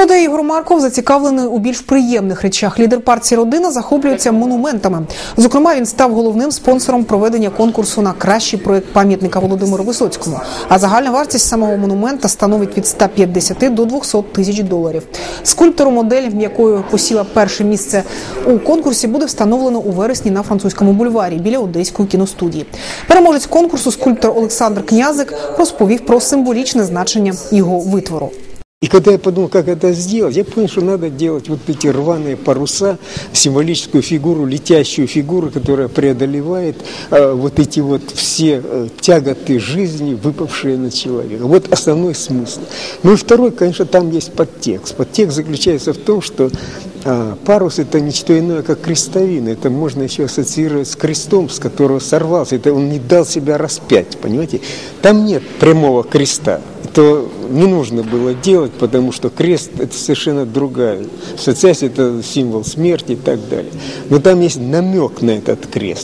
Проте Ігор Марков зацікавлений у більш приємних речах. Лідер партії Родина захоплюється монументами. Зокрема, він став головним спонсором проведення конкурсу на кращий проект пам'ятника Володимиру Висоцькому. А загальна вартість самого монумента становить від 150 до 200 тисяч доларів. Скульптору модель, якою посіла перше місце у конкурсі, буде встановлено у вересні на французькому бульварі біля одеської кіностудії. Переможець конкурсу скульптор Олександр Князик розповів про символічне значення його витвору. И когда я подумал, как это сделать, я понял, что надо делать вот эти рваные паруса, символическую фигуру, летящую фигуру, которая преодолевает э, вот эти вот все э, тяготы жизни, выпавшие на человека. Вот основной смысл. Ну и второй, конечно, там есть подтекст. Подтекст заключается в том, что э, парус это не что иное, как крестовина. Это можно еще ассоциировать с крестом, с которого сорвался. Это он не дал себя распять, понимаете? Там нет прямого креста то не нужно было делать, потому что крест это совершенно другая. Ассоциация это символ смерти и так далее. Но там есть намек на этот крест.